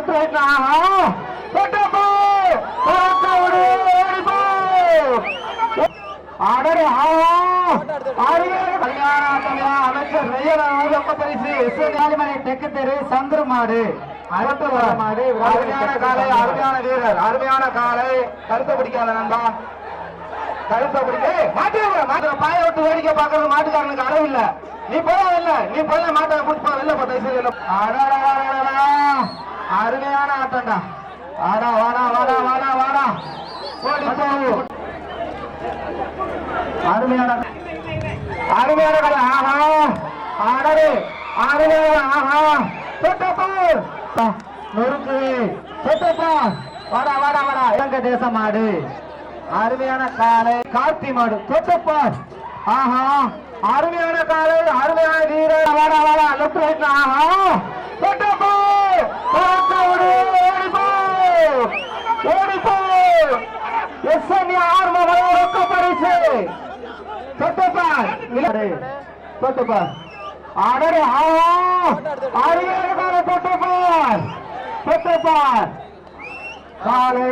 Left right ஆஹா தொட்டப்போ அமைச்சர் வெய்யலாக பரிசு S. ஞானிமலை தெற்கு தெரு சந்துரு மாடு மாடு அருமையான காலை அருமையான வீரர். அருமையான காலை. கருத்தை பிடிக்காத நண்பா. கழுத்தை பிடிக்க. மாட்டு மாட்டு. பாய விட்டு வேடிக்கை பார்க்கறது மாட்டுக்காரனுக்கு அளவு இல்ல. நீ போல இல்ல நீ போல மாட்டை கூட்டு போ. வெளில போ. தயவு அருமையான ஆட்டம்டா. வாடா வாடா வாடா வாடா வாடா. ஓடி போ. அருமையான அருமையான கலை ஆஹா. ஆடரு அருமையான ஆஹா. தொட்டப்பா. நொறுக்கு. தொட்டப்பா. வாடா வாடா வாடா. இலங்கை தேச மாடு அருமையான காலை கார்த்தி மாடு. தொட்டப்பார் ஆஹா. அருமையான காலை அருமையான வீரர். வாடா வாடா. லெஃப்ட் ரைட் ஆஹா. தொட்டப்போ ஓடி ஓடிப்போ ஓடிப்போ எஸ்என் ஆர் மகள் ரொக்க பரிசு தொட்டப்பார். விளையாடு தொட்டப்பார். அடரே ஆஹா அருமையான காலை தொட்டப்பார். தொட்டப்பார். காலை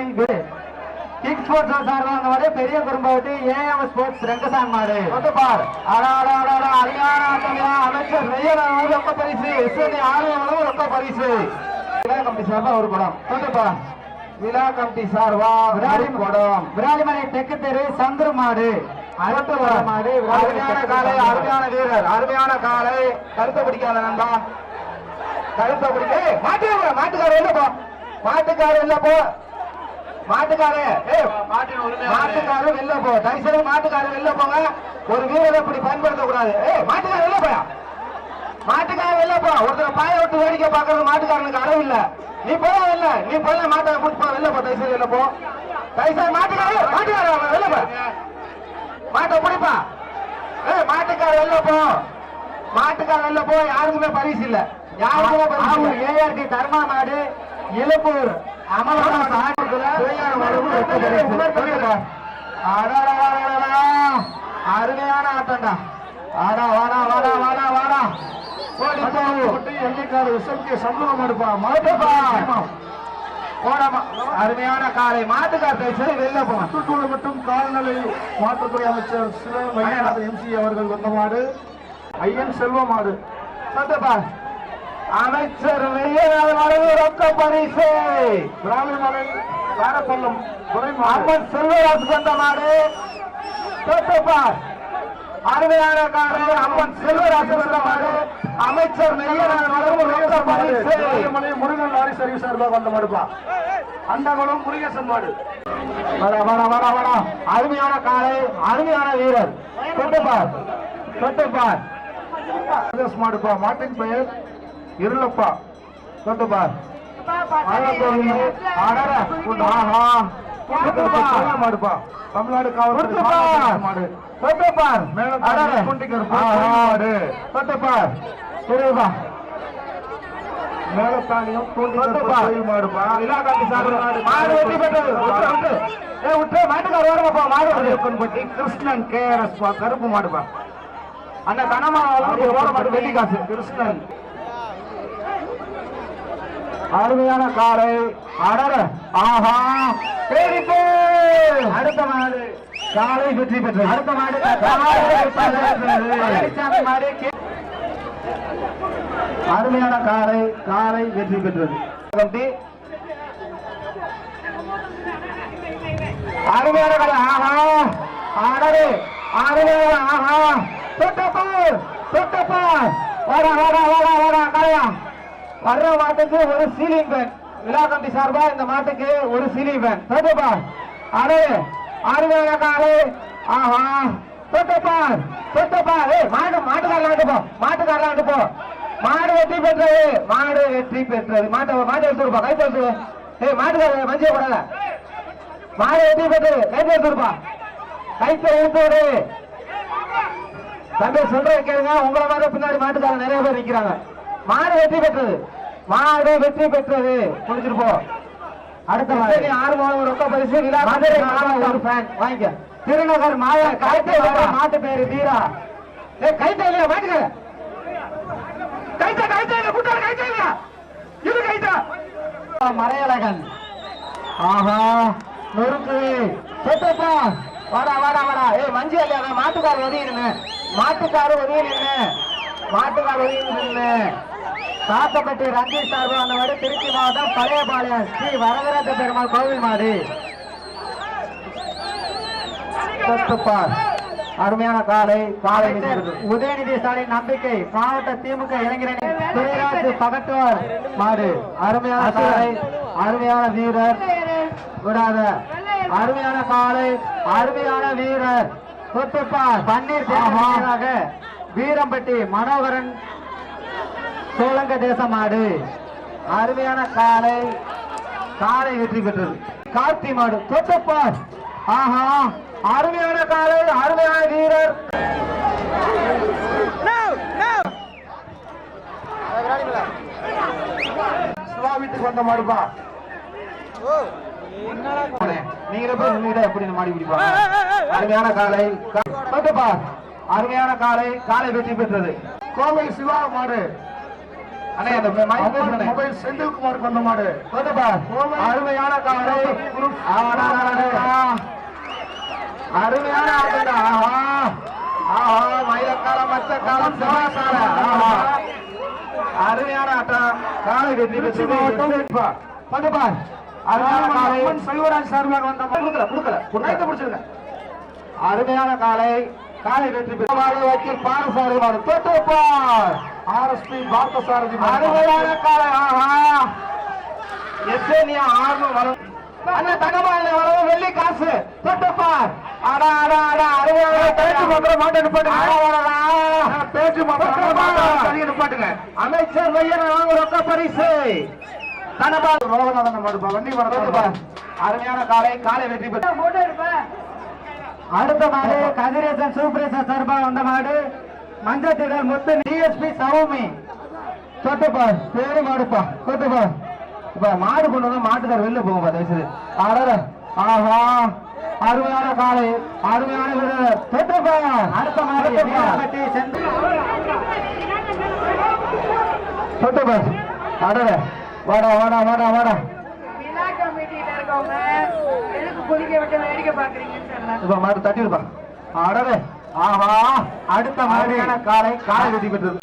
கிங் ஸ்போர்ட்ஸ் சார்பாக அந்த பெரிய குறும்பாவட்டி ஏஎம் ஸ்போர்ட்ஸ் ரெங்கசாமி மாடு பார் அருமையான அமைச்சர் வெய்யல் ரொக்க பரிசு எஸ்என் ஆர்வம் ரொக்க பரிசு விழா கமிட்டி ஒரு படம். தொட்டுப்பா விழா கமிட்டி சார்பா விராலி படம் விராலிமலை தெற்கு தெரு சந்துரு மாடு அருமையான காலை அருமையான வீரர் அருமையான காலை. கருத்தை பிடிக்காத நண்பா. கழுத்தை பிடிக்க மாட்டு மாட்டுக்காரர் வெளில போ. மாட்டுக்காரர் வெளில போ. மாட்டுக்காரே ஏய் மாட்டுக்காரர் வெளில போ. தயவுசெய்து மாட்டுக்காரர் வெளில போங்க. ஒரு வீரரை இப்படி பயன்படுத்த கூடாது ஏய் மாட்டுக்காரர் வெளில போயா? மாட்டுக்காரர் வெளில போ. ஒருத்தர் பாய விட்டு வேடிக்கை பார்க்கறது மாட்டுக்காரனுக்கு அளவு இல்ல. நீ போல இல்ல நீ போல மாட்டை கூட்டு போ வெளில போ தயவுசெய்து வெளில போ. தயவுசெய்து மாட்டுக்காரர் மாட்டுக்காரர் வெளில போ. மாட்டை பிடிப்பா. ஏய் மாட்டுக்காரர் வெளில போ. மாட்டுக்காரர் வெளில போ யாருக்குமே பரிசு இல்ல. யாருக்குமே பரிசு ஏஆர்டி தர்மா மாடு இழுப்பூர் அமலபுரம் சாயத்துல அருமையான ஆட்டம்டா. ஆடா வாடா வாடா வாடா வாடா. அருமையான காலை. மாட்டுக்கார் பேசி வெளில போவான் சுற்றுச்சூழல் மற்றும் கால்நடை மாற்றுத்துறை அமைச்சர் சிவ வையநாத எம்சி அவர்கள் வந்த மாடு. ஐயன் செல்வ மாடு. சத்தப்பா அமைச்சர் வெய்யநாத மடங்கு ரொக்க பரிசு. திராவிடமலை காரப்பள்ளம் துறை அம்மன் செல்வராஜ் கொண்ட மாடு. சத்தப்பா அருமையான காலை அம்மன் செல்வராஜ் கொண்ட மாடு அமைச்சர் முருகன் லாரி சர்வீஸ் சார்பாக வந்த மாடுப்பா அண்டகுளம் முருகேசன் மாடு வாடா வாடா வாடா வாடா அருமையான காலை அருமையான வீரர் தொட்டுப்பார் தொட்டுப்பார் மாடுப்பா மாட்டின் பெயர் இருளப்பா தொட்டுப்பார் மாடுப்பா தமிழ்நாடு தொட்டுப்பார் மாடு. தொட்டுப்பார் மாடு தொட்டுப்பார் மேலத்தானியம் மாடு. வெற்றி பெற்றது. விட்டு. மாட்டுக்கார மாடு கிருஷ்ணன் கே எஸ் கருப்பு மாடுப்பா. அண்ணா கனமா ஓர மாட்டு. வெள்ளி காசு. கிருஷ்ணன். அருமையான காலை. அடர ஆஹா. அடுத்த மாடு. காலை வெற்றி பெற்றது. அடுத்த மாடு அருமையான காலை காலை வெற்றி பெற்றது. அருமையான காலை ஆஹா. அடரு அருமையான ஆஹா. தொட்டப்பார் தொட்டப்பார் வாடா வாடா வாடா வாடா காளையா வர்ற மாட்டுக்கு ஒரு சீலிங் ஃபேன் விழா கமிட்டி சார்பா இந்த மாட்டுக்கு ஒரு சீலிங் பேன் தோட்டப்பா அடே அருமையான காலை. ஆஹா. தொட்டப்பார் தொட்டப்பார் ஏய் மாடு மாட்டுக்காரலாம் விட்டு போ. மாட்டுக்காரலாம் விட்டு போ. மாடு வெற்றி பெற்றது. மாடு வெற்றி பெற்றது. மாட்டை மாட்டை எடுத்துருப்பா கை போட்டு ஏய் மாட்டுக்கார மஞ்சள் போடல. மாடு வெற்றி பெற்றது. கை எடுத்துருப்பா கைத்தை எடுத்து விடு. தம்பி சொல்றேன் கேளுங்க. உங்களை மாதிரி பின்னாடி மாட்டுக்காரன் நிறைய பேர் நிக்கிறாங்க. மாடு வெற்றி பெற்றது. மாடு வெற்றி பெற்றது. முடிச்சிட்டு போ. அடுத்த மாதம் ரொக்க பரிசு மதுரை மாவட்ட ஒரு ஃபேன் வாங்கிக்க திருநகர் மாயா வர. மாட்டு பேரு வீரா. ஏ கைத்தை இல்லையா மாட்டுக்கார கைத்த கைத்த இல்ல கூட்டாளி கைத்த இல்லையா இது கைத்த. மறையழகன். ஆஹா நொறுக்கு. செத்தப்பா வாடா வாடா வாடா. ஏய் மஞ்சு இல்லையா மாட்டுக்கார் ஒதுங்கி நின்னு. மாட்டுக்காரு ஒதுங்கி நின்னு மாட்டுக்கார் ஒதுங்கி நின்னு காத்தப்பட்டி ரஞ்சித் சார்பு அந்த மாதிரி திருச்சி மாவட்டம் பழையபாளையம் ஸ்ரீ வரதராஜ பெருமாள் கோவில் செத்தப்பார் அருமையான காலை காலை உதயநிதி ஸ்டாலின் நம்பிக்கை மாவட்ட திமுக இளைஞரணி துரைராஜ் பகட்டுவார் மாடு. அருமையான காலை அருமையான வீரர். விடாத. அருமையான காலை அருமையான வீரர். தொட்டுப்பார். பன்னீர் தேவனாக வீரம்பட்டி மனோகரன் சோழங்க தேச மாடு அருமையான காலை. காலை வெற்றி பெற்றது. கார்த்தி மாடு தொட்டுப்பார். ஆஹா அருமையான காலை அருமையான வீரர். வீட்டுக்கு வந்த மாடுப்பா நீங்க எப்படி மாடி பிடிப்பாங்க அருமையான காலை. தொட்டுப்பார். அருமையான காலை காலை வெற்றி பெற்றது. கோவை சிவா மாடு. மொபைல் செந்தில்குமாருக்கு வந்த மாடு. அருமையான காலை. அருமையான ஆட்டடா ஆஹா மயிலக்காலம் மச்சக்காலம் செவ்வாய்க்காலம் ஆஹா அருமையான ஆட்டம். காலை வெற்றி பெற்றது. தொட்டுப்பார் அருமையான செல்வராஜ் சார்பாக வந்த கொடுக்கல கொடுக்கல. கொடுக்கல பிடிச்சிருங்க அருமையான காலை. காலை வெற்றி பெற்ற வக்கீல் பாரசாரி மாடு. தொட்டுப்பார் ஆர்எஸ்பி பார்த்த சாரதி மாடு. அருமையான காலை. ஆஹா. எஸ்என்யா ஆர்வம் வரும். அண்ணன் தங்கமான வரவு வெள்ளி காசு. தொட்டுப்பார் அடா அடா அடா அருமையான பேச்சு மாத்திரம் மாட்டை நிப்பாட்டுங்க. பேச்சு. தனியா நிப்பாட்டுங்க. அமைச்சர் மையன் வாங்க ரொக்க பரிசு. தனபால். ரோகநாதன் மாடுப்பா வண்டி. வரது அருமையான காலை. காலை வெற்றி பெற்ற அடுத்த மாடு கதிரேசன் சூப்பரேசன் சார்பாக வந்த மாடு. மஞ்சத்திடல் முத்து டிஎஸ்பி சௌமி. தொட்டுப்பார் பேரு. மாடுப்பா. தொட்டுப்பார் இப்ப மாடு கொண்டு வந்து மாட்டுக்கார வெளில போகும்பா தயவுசெய்து. ஆடற ஆஹா. அருமையான காலை. அருமையான வீரர் தொட்டுப்பார் அடுத்த மாடு தொட்டுப்பார் ஆடற வாடா வாடா வாடா வாடா. விழா கமிட்டியில இருக்கவங்க எதுக்கு குளிக்க விட்டு வேடிக்கை பாக்குறீங்கன்னு தெரியல இப்ப மாடு தட்டி விடுப்பா. அடரே ஆஹா அடுத்த மாதிரியான காலை காலை வெற்றி பெற்றது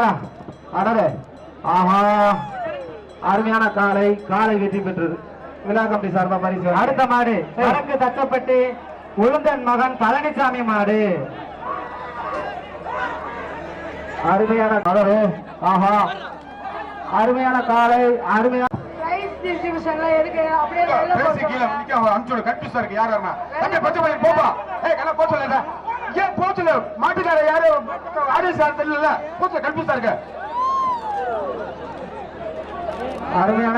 அடரே ஆஹா அருமையான காலை காலை வெற்றி பெற்றது விழா கம்பி சார்பா பரிசு. அடுத்த மாடு வடக்கு தச்சப்பட்டி உளுந்தன் மகன் பழனிசாமி மாடு. அருமையான கலரு ஆஹா. அருமையான காலை அருமையான பிரைஸ் டிஸ்ட்ரிபியூஷன்ல எதுக்கு? அப்படியே வெளில பேசி கீழே நிக்க அனுப்பிச்சு கன்ஃபியூஸா இருக்கு. யார் யாருன்னா தம்பி பச்சை பையன் போப்பா ஏய் கண்ணா போச்சு இல்ல ஏன் போச்சுல மாட்டுக்கார யாரு? ஆடியன்ஸ் யாரும் தெரியல போச்சு கன்ஃபியூஸா இருக்கு. அருமையான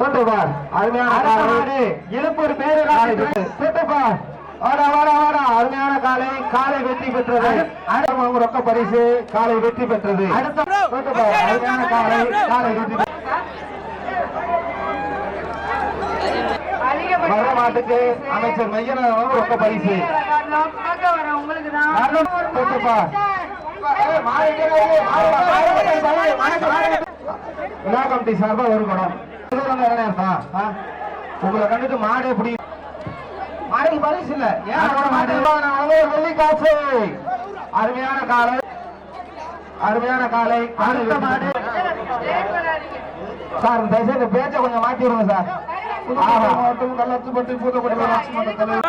தொட்டுப்பார் அருமையான காலை. இழுப்பூர் பேரு தொட்டுப்பார் வாடா வாடா வாடா. அருமையான காலை. காலை வெற்றி பெற்றது. அடுத்த ரொக்க பரிசு காலை வெற்றி பெற்றது. அடுத்த அருமையான காலை. காலை வெற்றி பெற்றது. அதிகபட்ச வர மாட்டுக்கு அமைச்சர் மையன ரொக்க பரிசு காட்டலாம். பார்க்க வர உங்களுக்கு தான் அருண் தொட்டுப்பார் ஏய், மாடு எங்க இருக்கு? மாடு, மாடு, மாடு, மாடு, மாடு, மாடு. விழா கமிட்டி சார்பா ஒரு? ஆ? உங்களை கண்டுட்டு மாடு எப்படி? மாடுக்கு பரிசு இல்ல. ஏன் மாடு வெள்ளி காசு அருமையான காலை. அருமையான காலை. மாடு. சார் தயவுசெய்து பேச்சை கொஞ்சம் மாத்தி விடுங்க சார். ஆஹா. மாவட்டம் கள்ளத்துப்பட்டி பூத்தப்பட்டி ஊராட்சி மன்ற தலைவர்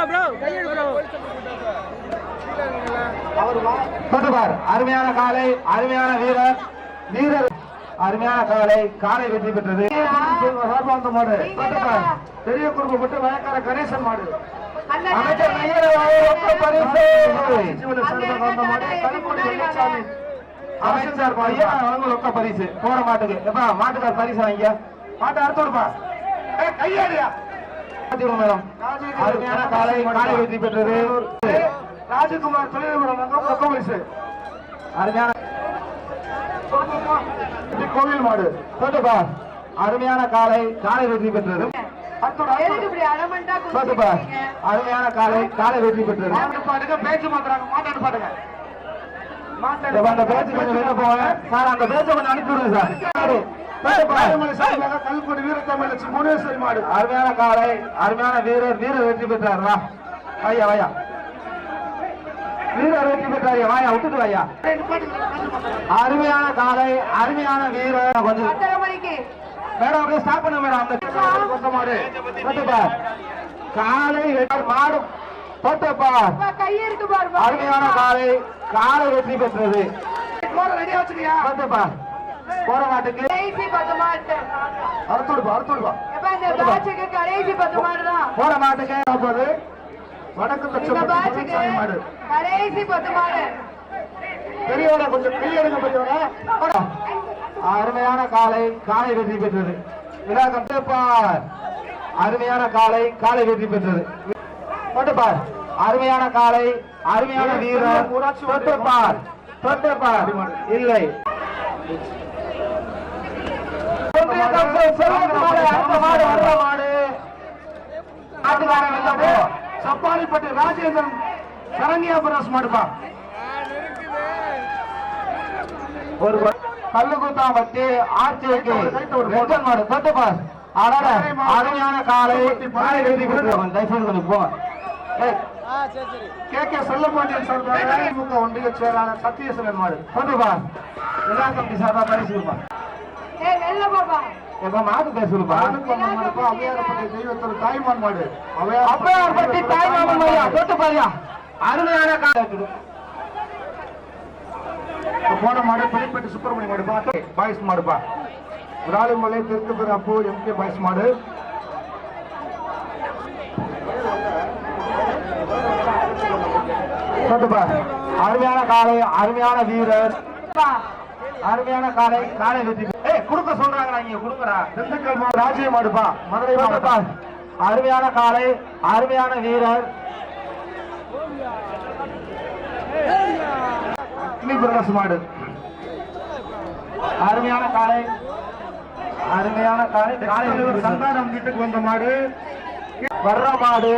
அருமையான காலை அருமையான வீரர் வீரர் அருமையான காலை காலை வெற்றி பெற்றது. சார்பாந்த மாடு தொட்டுப்பார். பெரிய குடும்பப்பட்டு வயக்கார கணேசன் மாடு. அமைச்சர் மையர் பரிசு. அமைச்சர் பரிசு. போற மாட்டுக்கு. எப்பா மாட்டுக்கார் பரிசு வாங்கிய மாட்டை அறுத்து விடுப்பா கையாடியா மேடம். அருமையான காலை காலை வெற்றி பெற்றது. ராஜகுமார் வயசு அருமையான கோவில் மாடு. தொட்டுப்பார் அருமையான காலை காலை வெற்றி பெற்றது. அருமையான காலை காலை வெற்றி பெற்றது. பாட்டுங்க பேச்சு மாத்துறாங்க மாட்டாடு பாட்டுங்க அந்த பேச்சு கொஞ்சம் வெளில போங்க. சார் அந்த பேச்சை கொஞ்சம் அனுப்பி விடுங்க சார். கல்குடி வீரத்தமிழ் லட்சுமி புவனேஸ்வரி மாடு. அருமையான காலை அருமையான வீரர் வீரர் வெற்றி பெற்றார். வா. ஐயா வாயா. வீரர் வெற்றி பெற்றார். வாயா விட்டுட்டு வாயா. அருமையான காலை அருமையான வீரர். கொஞ்சம் மேடம் அப்படியே ஸ்டாப் பண்ண மேடம். அந்த மாடு. காலை மாடு தொட்டப்பா அப்பா, கை இருக்கு பாருப்பா. அருமையான காலை காலை வெற்றி பெற்றது. ரெடியா வச்சுக்கியா? தொட்டப்பா போற மாட்டுக்கு கடைசி பத்து மாடு அறுத்துடுப்பா அறுத்துடுப்பா. எப்ப இந்த பேட்சுக்கு கடைசி பத்து மாடு தான் போற மாட்டுக்கு போது வடக்கு இந்த தட்சப்பட்டி பேட்சுக்கு சாமி மாடு கடைசி பத்து மாடு பெரியவரா கொஞ்சம் கையெடுங்க பெரியவரா. அருமையான காலை காலை வெற்றி பெற்றது. விழா கட்டுப்பார் அருமையான காலை காலை வெற்றி பெற்றது. தொட்டுப்பார். அருமையான காலை அருமையான வீரர். தொட்டுப்பார். தொட்டுப்பார். இல்லை ஒன்றிய கவுன்சிலர் செல்வகுமார் அடுத்த மாடு அடுத்த மாடு ஆட்டுக்காரன் வெல்ல போ சப்பாரிப்பட்டி ராஜேந்திரன் சரண்யா பிரஸ் மாடுப்பா ஒரு கல்லுகுத்தாம்பட்டி ஆட்சிக்கு ரெட்டன் மாடு தொட்டு அடட அருமையான காலை காலை எழுதி கொடுத்துருவாங்க தயவுசெய்து கொஞ்சம் போங்க கே கே செல்லப்பாண்டியன் சார்பாக திமுக ஒன்றிய செயலாளர் சத்தியசீலன் மாடு. தொட்டு பாஸ் எல்லா கம்பி பரிசு கொடுப்பார் ஏ வெளில போப்பா. எப்ப மாட்டு பேச கொடுப்பா மாடுப்பா அவையாரப்பட்டி தெய்வத்தர் தாய்மான் மாடு. தொட்டு பாரியா. அருமையான காலை கொடு. போன மாடு பெரியப்பட்டி சுப்பிரமணிய மாடுப்பா பாய்ஸ் மாடுப்பா விராலிமலை தெற்கு பெரு அப்போ எம்கே பாய்ஸ் மாடு. அருமையான காலை அருமையான வீரர். அருமையான காலை காலை வெற்றி பெற்று- கொடுக்க சொல்றாங்கடா இங்க கொடுங்கடா. திண்டுக்கல் மாடு ராஜ்ய மாடுப்பா மதுரை மாவட்டம். அருமையான காலை அருமையான வீரர். பிரகாஷ் மாடு. அருமையான காலை அருமையான காலை. காலை வெற்றி பெற்றது. சந்தானம் வீட்டுக்கு வந்த மாடு. வர்ற மாடு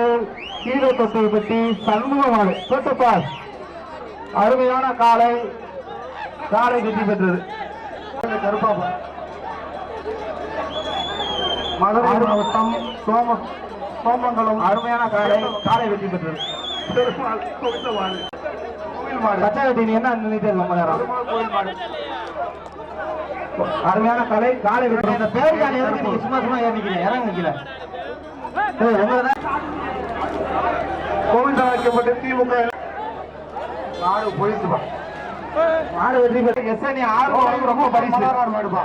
கீழே தொட்டு பெட்டி சண்முக மாடு. தொட்டு பாஸ் அருமையான காலை காலை வெற்றி பெற்றது. கருப்பாப்பா மதுரை மாவட்டம் சோம சோமங்கலம் அருமையான காலை காலை வெற்றி பெற்றது. பெருமாள் கோவில் மாடு. கோவில் மாடு. கச்சா வெட்டி நீ என்ன நினைத்தே ரொம்ப நேரம் அருமையான கலை காலை வெற்றி இந்த பேருக்கான எதுக்கு நீங்க சும்மா சும்மா ஏறி நிக்கிறீங்க இறங்க நிக்கல கோவில் வைக்கப்பட்டு திமுக நாடு போயிடுச்சுப்பா மாடு வெற்றி பெற்று எஸ்என்ஏ ஆறு ரொம்ப பரிசு. மாடுப்பா.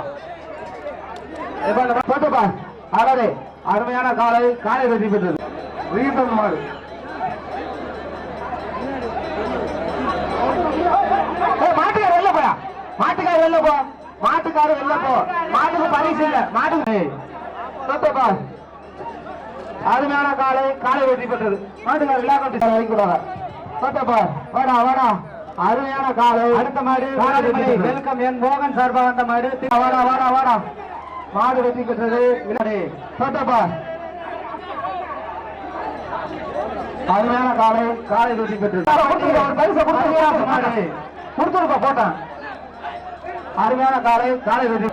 அடடே அருமையான காலை காலை வெற்றி பெற்றது. மாடு. ஏய், மாட்டுக்கார வெளில போயா மாட்டுக்கார வெளில போ. மாட்டுக்கார வெளில போ. மாட்டுக்கு பரிசு இல்ல. மாட்டுக்கு அருமையான காலை காலை வெற்றி பெற்றது. மாட்டுக்கார விழா கட்டி வாங்கி கொடுங்க தொட்டப்பா வாடா வாடா. அருமையான காலை. அடுத்த மாடு வெல்கம் என் மோகன் சார்பா வந்த மாடு. வாடா வாடா வாடா. மாடு வெற்றி பெற்றது விளையாடு. தொட்டப்பா அருமையான காலை காலை வெற்றி பெற்றது ஒரு பரிசை மாடு. கொடுத்துருப்பா போட்டான். அருமையான காலை காலை வெற்றி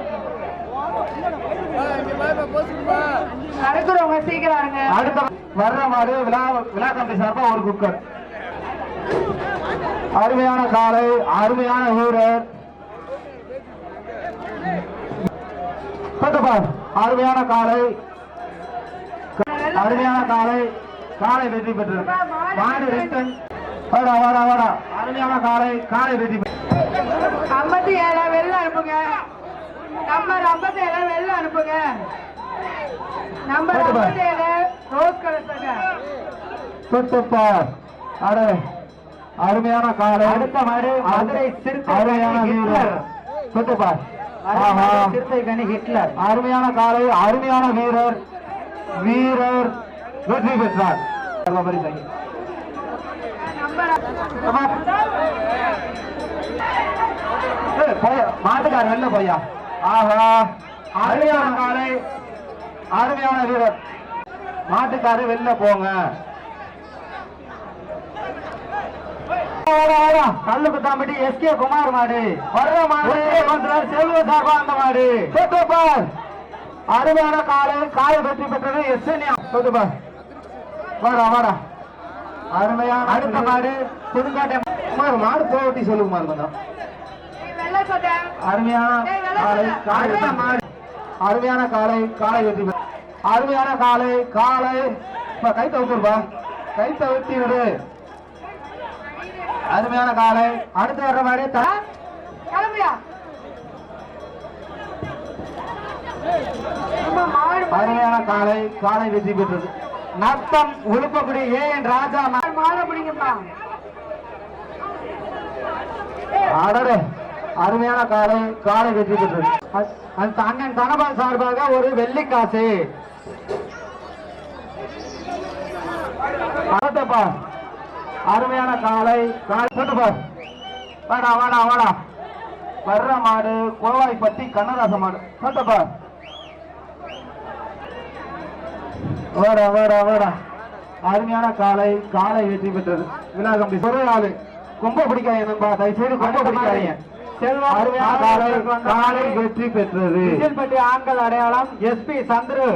அடுத்த வர்ற மாடு விழா விழா சார்பா ஒரு குக்கர். அருமையான காலை அருமையான வீரர். தொட்டுப்பா அருமையான காலை. அருமையான காலை. காலை வெற்றி பெற்றது மாடு ரிட்டன். வாடா வாடா வாடா. அருமையான காலை. காலை வெற்றி ஐம்பத்தி ஏழை வெளில அனுப்புங்க. நம்பர் ஐம்பத்தி ஏழை வெளில அனுப்புங்க. நம்பர். ஐம்பத்தி ஏழு ரோஸ் கலர் சட்டை. தொட்டுப்பா அடே அருமையான காலை. அடுத்த மாடு மதுரை அருமையான வீரர். தொட்டுப்பா ஹிட்லர். அருமையான காலை அருமையான வீரர் வீரர் வெற்றி பெற்றார். மாட்டுக்கார வெளில போயா ஆஹா. அருமையான காலை அருமையான வீரர். மாட்டுக்காரு வெளில போங்க. கல்லு குத்தாம்பட்டி எஸ் கே குமார் மாடு. வர்ற மாடு. செல்வ சார்பா அந்த மாடு. பார் அருமையான காலை காலை வெற்றி பெற்றது எஸ் பார் வாடா வாடா. அருமையான அடுத்த மாடு புதுக்காட்டை குமார் மாடு போட்டி சொல்லு குமார் கொஞ்சம் அருமையான காலை காலை மாடு அருமையான காலை காலை வெற்றி பெற்று அருமையான காலை காலை கை தவிர்ப்பா கை தவிர்த்தி விடு. அருமையான காலை. அடுத்து வர்ற மாதிரி கிளம்பியா? அருமையான காலை. காலை வெற்றி பெற்றது. நத்தம் உழுப்பக்குடி ஏ என் ராஜா மாட பிடிங்கப்பா அடடே. அருமையான காலை. காலை வெற்றி பெற்றது. அந்த அண்ணன் தனபால் சார்பாக ஒரு வெள்ளிக்காசு. அடுத்தப்பா. அருமையான காலை. சொல்லுப்பா வாடா வாடா வாடா. வர்ற மாடு கோவாய்ப்பட்டி கண்ணதாச மாடு. சொல்லுப்பா வாடா வாடா வாடா. அருமையான காலை. காலை வெற்றி பெற்றது. விழா கம்பி சொல்றாரு கொம்ப பிடிக்காதீங்க நண்பா. தயவு செய்து கொம்ப பிடிக்காதீங்க. காலை வெற்றி பெற்றது. விசில்பட்டி ஆண்கள் அடையாளம். எஸ்பி சந்துரு.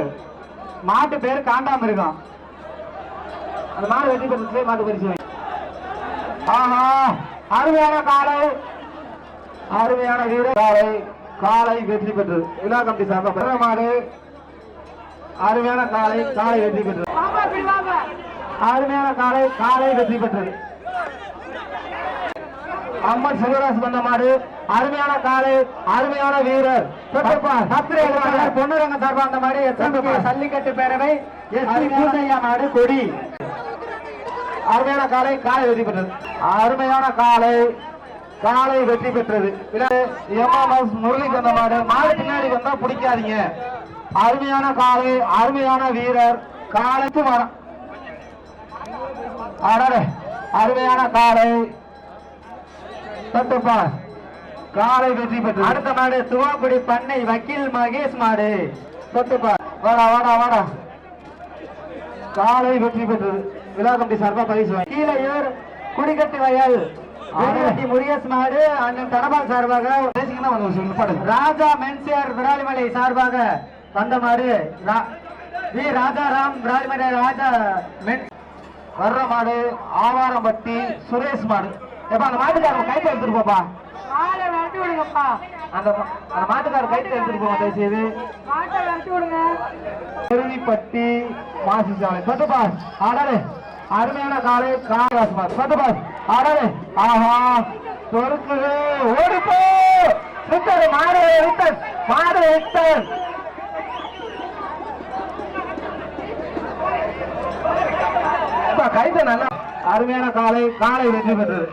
மாட்டு பேர் காண்டாமிருகம். அந்த மாடு வெற்றி பெற்றது மாட்டு பரிசு. ஆஹா அருமையான காலை. அருமையான வீரர். காலை காலை வெற்றி பெற்றது. விழா கம்பி சார்பா பெற மாடு அருமையான காலை காலை வெற்றி பெற்றது. அருமையான காலை காலை வெற்றி பெற்றது. அம்மன் சிவராஜ் பண்ண மாடு. அருமையான காலை அருமையான வீரர். பொன்னுரங்க சார்பா அந்த மாதிரி சல்லிக்கட்டு பேரவை. பூசையா மாடு கொடி. அருமையான காலை காலை வெற்றி பெற்றது. அருமையான காலை காலை வெற்றி பெற்றது. எம்எம்எஸ் முரளிகந்த மாடு மாடு பின்னாடி வந்தா பிடிக்காதீங்க. அருமையான காலை அருமையான வீரர் காலைக்கு மரம் அருமையான காலை. தட்டுப்பா. காலை வெற்றி பெற்று அடுத்த மாடு துவாக்குடி பண்ணை வக்கீல் மகேஷ் மாடு. தொட்டுப்பா. வாடா வாடா வாடா. காலை வெற்றி பெற்றது. விழா கம்பி சார்பா பரிசு வாங்கி. கீழையூர் குடிக்கட்டு வயல் குடிக்கட்டி முருகேஷ் மாடு அண்ணன் தனபால் சார்பாக. ராஜா மென்சியர் விராலிமலை சார்பாக வந்த மாடு வி. ராஜாராம் விராலிமலை ராஜா மென் வர்ற மாடு ஆவாரம்பட்டி சுரேஷ் மாடு. எப்ப அந்த மாட்டுக்காரன் கைட்டு எடுத்துட்டு போப்பா. அந்த அந்த மாட்டுக்காரர் கைட்டு எடுத்துட்டு போங்க தயவு செய்து. மாட்டை விடுங்க. திருவிப்பட்டி மாசி சாலை. சொத்துப்பா ஆடாரு அருமையான காலை காராஸ் மாடு சொத்துப்பா ஆடாரு ஆஹா. சொருக்குது. ஓடிப்போ விட்டது. மாடு விட்டது. மாடு விட்டது. அப்பா, நல்ல. அருமையான காலை காலை வெற்றி பெற்றது.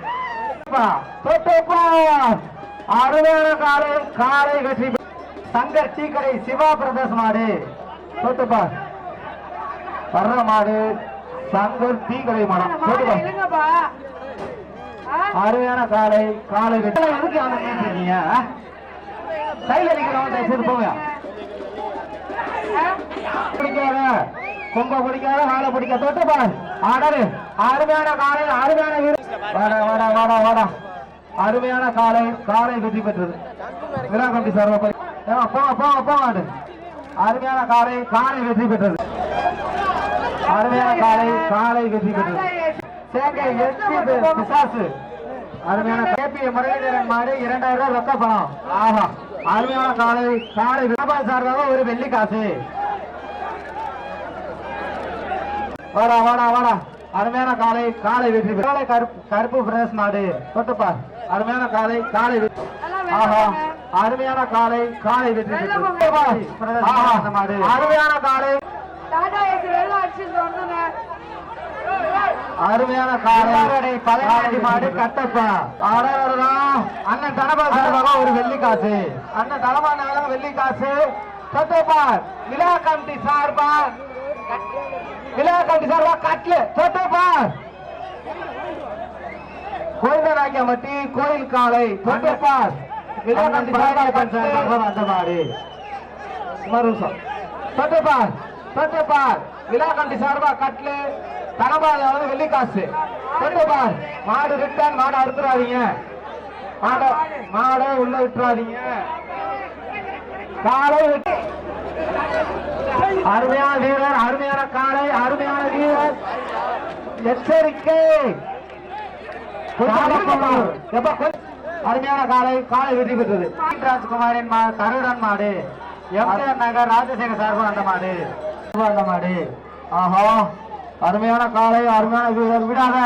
அருமையான காலை காலை வெற்றி தங்க டீ கடை சிவா பிரதேஷ் மாடு. தொட்டுப்பா. வர்ற மாடு. தொட்டுப்பா இழுங்கப்பா ஆ? அருமையான காலை காலை எதுக்கு இருக்கீங்க கையில் போங்க. பிடிக்காத கொம்ப பிடிக்காத வாழை பிடிக்க தொட்டு பாரு. ஆடரு அருமையான காலை அருமையான வாடா வாடா வாடா வாடா. அருமையான காலை காலை வெற்றி பெற்றது. விழா கம்பி சார் போங்க போங்க போங்க அருமையான காலை காலை வெற்றி பெற்றது. அருமையான காலை காலை வெற்றி பெற்றது. சேங்கை பிசாசு. அருமையான கேபி முரளிதரன் மாடு இரண்டாயிரம் ரூபாய் ரொக்க பணம். ஆஹா. அருமையான காலை காலை வியாபார சார்பாக ஒரு வெள்ளி காசு. வாடா வாடா வாடா. அருமையான காலை காலை வெற்றி காலை கருப்பு கருப்பு பிரதேஷ் மாடு. தொட்டுப்பார் அருமையான காலை காலை ஆஹா. அருமையான காலை காலை வெற்றி அருமையான காலை. அருமையான காலை பதினாறு மாடு கட்டப்பா. அடடடடா. அண்ணன் தனபா சார்பாக ஒரு வெள்ளி காசு அண்ணன் தனபா நாளும் வெள்ளி காசு தொட்டப்பார் விழா கமிட்டி சார்பா. விழா கமிட்டி சார்பா கட்லு தொட்டப்பார் கோயிலராக்கியமட்டி கோயில் காலை. தொட்டப்பார் விழா கமிட்டி சார்பா அந்த மாடு. மறுசம் தொட்டப்பார் தொட்டப்பார் விழா கமிட்டி சார்பா கட்லு தனபால் வெள்ளி காசு. தொட்டுப்பார் மாடு ரிட்டர்ன் மாடு அறுத்துறாதீங்க. மாட மாடை உள்ள விட்டுறாதீங்க. காலை விட்டு. அருமையான வீரர் அருமையான காலை அருமையான வீரர். எச்சரிக்கை. அருமையான காலை காலை வெற்றி பெற்றது. ராஜ்குமாரின் கருடன் மாடு. எம்ஜிஆர் நகர் ராஜசேகர் சார்பு அந்த மாடு. மாடு. ஆஹா அருமையான காலை அருமையான வீரர். விடாத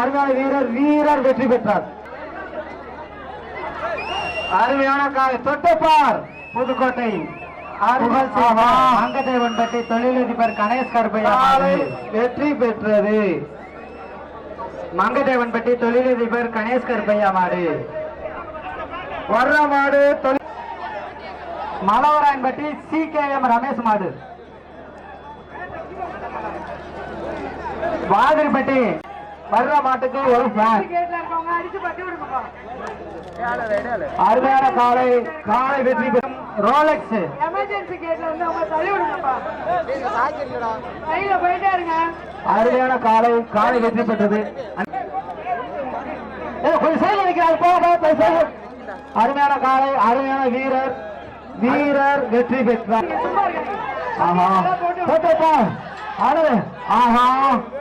அருமையான வீரர். வீரர் வெற்றி பெற்றார். அருமையான காலை தொட்டப்பார் புதுக்கோட்டை. அங்கதேவன் பட்டி தொழிலதிபர் கணேஷ் கருப்பையா வெற்றி பெற்றது. மங்கதேவன் பட்டி தொழிலதிபர் கணேஷ் கருப்பையா மாடு. வர்ற மாடு தொழில் மலவராயன் பட்டி சி கே எம் ரமேஷ் மாடு வாதிரிப்பட்டி வர்ற மாட்டுக்கு ஒரு ஃபேன் அருமையான காலை காலை வெற்றி பெறும் ரோலெக்ஸ் எமர்ஜென்சி கேட்ல வந்து அவங்க தள்ளி விடுங்கப்பா. கையில போயிட்டே இருங்க. அருமையான காலை காலை வெற்றி பெற்றது. ஏய், கொஞ்சம் சைடுல நிக்கிறாரு போ போ, போய் சைடுல. அருமையான காலை அருமையான வீரர். வீரர் வெற்றி பெற்றார். ஆஹா தொட்டப்பார் அரு ஆஹா.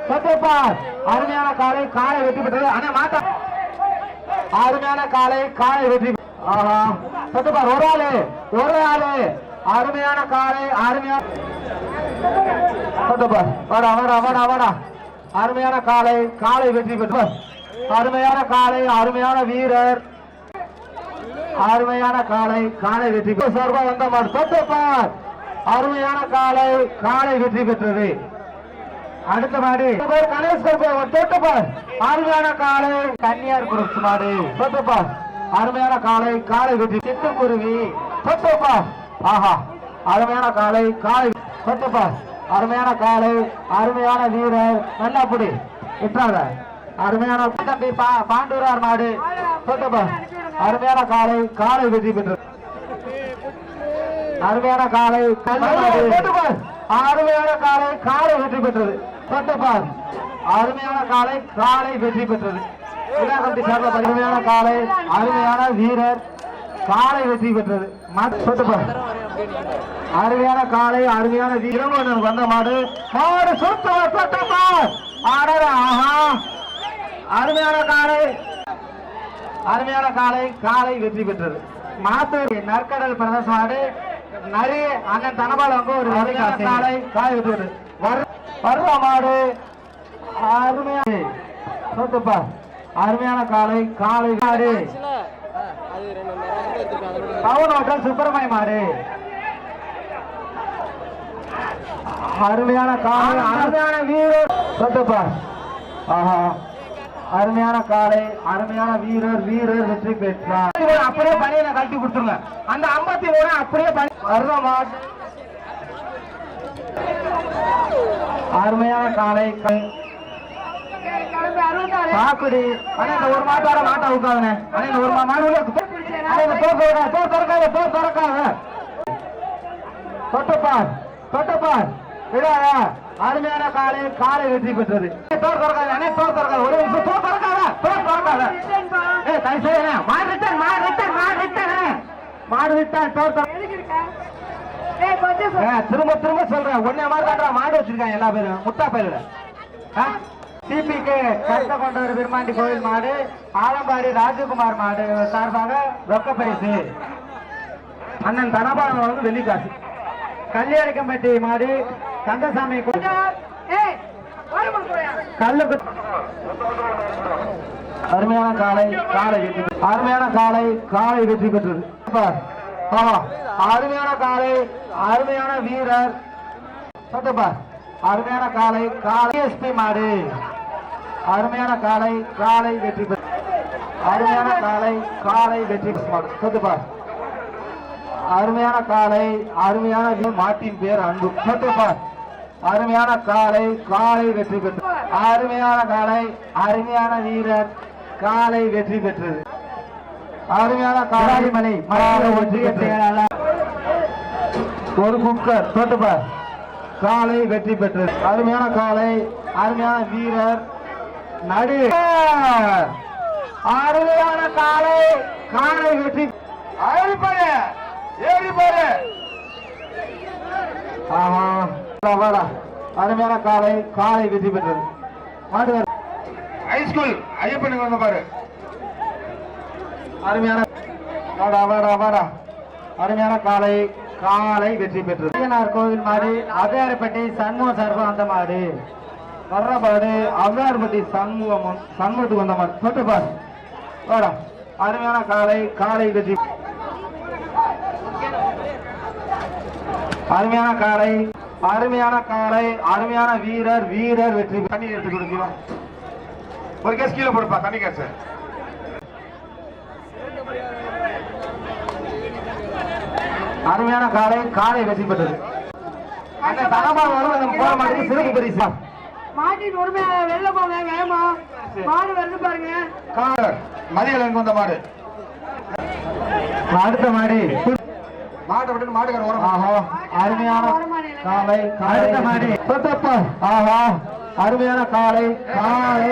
தொட்டப்பார் அருமையான காலை காலை வெற்றி பெற்றது. அண்ணா மாட்டா. அருமையான காலை காலை வெற்றி ஆஹா. தொட்டப்பார் ஒரு ஆளு ஒரு ஆளு. அருமையான காலை அருமையான தொட்டப்பார் வாடா வாடா வாடா வாடா. அருமையான காலை காலை வெற்றி பெற்றார் அருமையான காலை அருமையான வீரர். அருமையான காலை காலை வெற்றி சார்பா வந்த மாடு அருமையான காலை காலை வெற்றி பெற்றது. அடுத்த மாடு. கணேஷ் தொட்டப்பார் அருமையான காலை கன்னியார் குரூப் மாடு தொட்டப்பார் அருமையான காலை காலை வெற்றி சிட்டுக்குருவி தொட்டப்பார் ஆஹா. அருமையான காலை காலை தொட்டப்பார் அருமையான காலை அருமையான வீரர் நல்லா புடி விட்டுறாத அருமையான தம்பி பாண்டூரார் மாடு. அருமையான காலை காலை வெற்றி பெற்றது. அருமையான காலை அருமையான காலை காலை வெற்றி பெற்றது. தொட்டப்பார் அருமையான காலை காலை வெற்றி பெற்றது. சார்ந்த அருமையான காலை அருமையான வீரர் காலை வெற்றி பெற்றது. தொட்டுப்பார் அருமையான காலை அருமையான வீரன் வந்த மாடு. மாடு சுத்தவர் தொட்டப்பார் ஆடர் ஆஹா. அருமையான காலை. அருமையான காலை காலை வெற்றி பெற்றது. மாத்தூர் நற்கடல் பிரதேச மாடு நிறைய அண்ணன் தனபாலம் ஒரு அருமையான காலை. காலை வெற்றி பெற்றது. வர்ற மாடு அருமையான சொத்துப்பா. அருமையான காலை காலை மாடு பவன் ஹோட்டல் சுப்பிரமணிய மாடு. அருமையான காலை அருமையான வீரர். சொத்துப்பா. ஆஹா. அருமையான காலை அருமையான வீரர் வீரர் வெற்றி பெற்றார். அப்படியே பணியில கழட்டி கொடுத்துருங்க. அந்த ஐம்பத்தி மூணு அப்படியே பணி வர்ற மாட்டு அருமையான காலை சாக்குடி. அண்ணா இந்த ஒரு மாட்டோட மாட்டை உட்காதுனே அண்ணா இந்த ஒரு மாடு உள்ள விட- தோப்பு திறக்காத தோப்பு திறக்காத. தொட்டப்பார் தொட்டப்பார். விடாத. அருமையான காலை காலை வெற்றி பெற்றது. தோர் திறக்காத அண்ணே தோர் திறக்காத ஒரு நிமிஷம் தோர் திறக்காத தோர் திறக்காத. தயவு செய்து அண்ணே, மாடு ரிட்டர்ன் மாடு ரிட்டர்ன் மாடு ரிட்டர்ன் மாடு ரிட்டர்ன் தோர் திரும்ப திரும்ப சொல்றேன். ஒன்னே மாதிரி தான்டா மாடு வச்சிருக்காங்க எல்லா பேரும். முட்டா பயிரோட. சிபிக்கு கருத்த கொண்டவர் பெருமாண்டி கோயில் மாடு ஆலம்பாடி ராஜகுமார் மாடு சார்பாக ரொக்க பரிசு. அண்ணன் தனபாலம் வந்து வெள்ளிக்காசு. கல்யாணிக்கம்பட்டி மாடு கந்தசாமி கல்லுக்கு அருமையான காலை காலை. அருமையான காலை காலை வெற்றி பெற்றது. அருமையான காலை அருமையான வீரர். சட்டப்பா அருமையான காலை காலை எஸ்பி மாடு. அருமையான காலை காலை வெற்றி பெற்றது அருமையான காலை காலை வெற்றி பெற்ற மாடு. சட்டப்பா அருமையான காலை அருமையான வீ- மாட்டின் பேர் அன்பு. சட்டப்பா அருமையான காலை காலை வெற்றி பெற்றது அருமையான காலை அருமையான வீரர் காலை வெற்றி பெற்றது. அருமையான காளிமலை மலையாள ஒன்றிய செயலாளர் ஒரு குக்கர் தோட்டுப்பார் காலை வெற்றி பெற்றது. அருமையான காலை அருமையான வீரர் நடு அருமையான காலை காலை வெற்றி ஏறி பாரு ஏறி பாரு ஆமா வாடா, அருமையான காலை காலை வெற்றி பெற்றது. மாடு ஹைஸ்கூல் ஐயப்பனுக்கு வந்து பாரு. அருமையான வாடா வாடா வாடா. அருமையான காலை காலை வெற்றி பெற்றது. ஐயனார் கோவில் மாடு அவ்வையார்பட்டி சண்முகம் சார்பா அந்த மாடு. வர்ற மாடு அவ்வையார்பட்டி சண்முகம் சண்முகத்துக்கு வந்த மாடு. தொட்டு பாரு. வாடா. அருமையான காலை காலை வெற்றி அருமையான காலை அருமையான காலை அருமையான வீரர் வீரர் வெற்றி தண்ணி எடுத்து கொடுக்கிறோம். ஒரு கேஸ் கீழே போடுப்பா தண்ணி கேஸ். அருமையான காலை காலை வெற்றி பெற்றது. அந்த வரும் போற மாட்டுக்கு சிறப்பு பரிசு. மாட்டின் உரிமையா வெளில போங்க வேகமா. மாடு வருது பாருங்க. காலை மதியம் வந்த மாடு? அடுத்த மாடி. மாட்டை விட்டு மாட்டுக்கார ஓரம். ஆஹா அருமையான காலை அடுத்த மாடி. தொட்டப்பா ஆஹா அருமையான காலை காலை.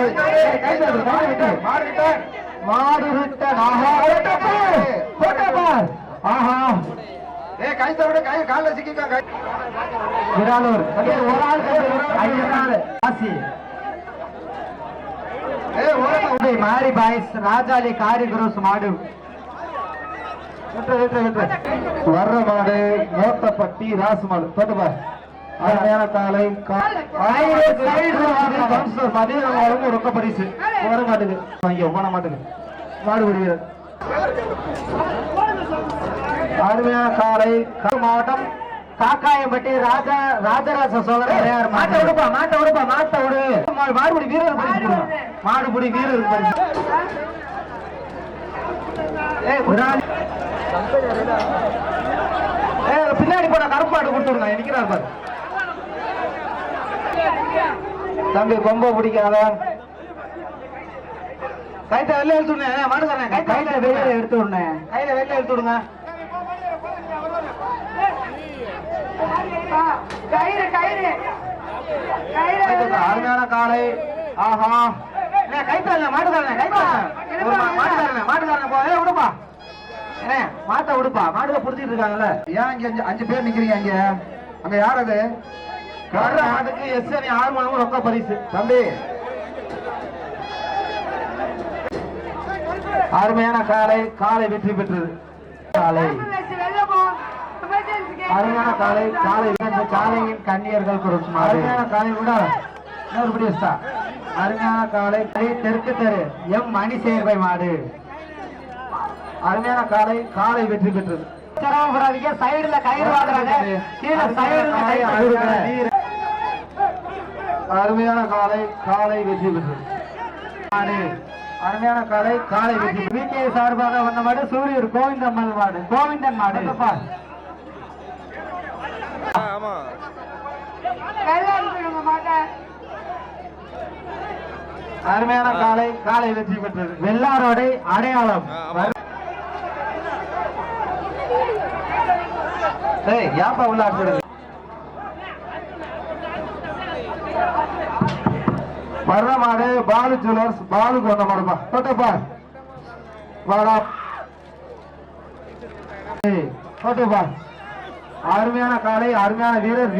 மாடு விட்ட ஆஹா தொட்டப்பா ஆஹா. ஏய் கை தவிர கை காலில் சிக்கிக்கா கை. விராலூர் ஒரு ஆள் ஐயனார் ஆசி. ஏய் ஓரம். உடை மாரி பாய்ஸ் ராஜாலி காரி குரோஸ் மாடு. வர்ற மாடு மோத்தப்பட்டி ராசு மாடு தொட்டுப்பா அருமையான காலை மதியம் வழங்க ரொக்க பரிசு போற மாட்டுக்கு. வாங்கி போன மாட்டுக்கு. மாடு வீரர் அருமையான காலை கரு மாவட்டம் காக்காயம்பட்டி ராஜா ராஜராஜ சோழர் மாட்டை விடுப்பா மாட்டை விடுப்பா மாட்டை விடு. மாடுபிடி வீரர் பரிசு மாடுபிடி வீரர் பரிசு அதுல பின்னாடி போன கருப்பு மாடு கொடுத்துருங்க. நிக்கிறார் பாரு. தம்பி கொம்ப பிடிக்காத. கைத்த வெளில எடுத்து விடுங்க. மாடு தரேன் கையில வெளியில எடுத்து விடுங்க. கையில வெளியில எடுத்து விடுங்க. கயிறு கயிறு. அருமையான காலை. ஆஹா. அண்ணே, கைத்தாங்க மாட்டுக்காரனே மா- மாட்டுக்காரனே மாட்டுக்காரனே போ. ஏய் விடுப்பா. மாட்டை விடுப்பா மாடுல புடிச்சிட்டு இருக்காங்கல்ல. ஏன் இங்க அஞ்சு அஞ்சு பேர் நிக்கிறீங்க அங்க? அங்க யார் அது? வர்ற மாட்டுக்கு எஸ் அணி ஆறு மணி ரொக்க பரிசு. தம்பி. அருமையான காலை காலை வெற்றி பெற்றது. காலை. அருமையான காலை காலை காலையின் கன்னியர்கள் குரூப் அருமையான காலை கூட. மறுபடி வச்சா அருமையான காலை தெற்கு தெரு எம் மணி சேர்வை மாடு. அருமையான காலை காலை வெற்றி பெற்றது. சிரமப்படாதீங்க சைடுல கயிறு வாங்குறாங்க. கீழே சைடுல அருமையான காலை காலை வெற்றி பெற்றது. அருமையான காலை காலை வெற்றி விகே சார்பாக வந்த மாடு சூரியர் கோவிந்தம்மல் மாடு. கோவிந்தன் மாடு. அருமையான காலை காலை வெற்றி பெற்றது. வெள்ளாரோடை அடையாளம். ஏய் ஏப்பா உள்ள அடிச்சிடுது வர்ற மாடு பாலு ஜுவல்லர்ஸ் பாலு கொண்ட மாடுப்பா. தொட்டப்பா வாடா. அருமையான காலை அருமையான வீரர்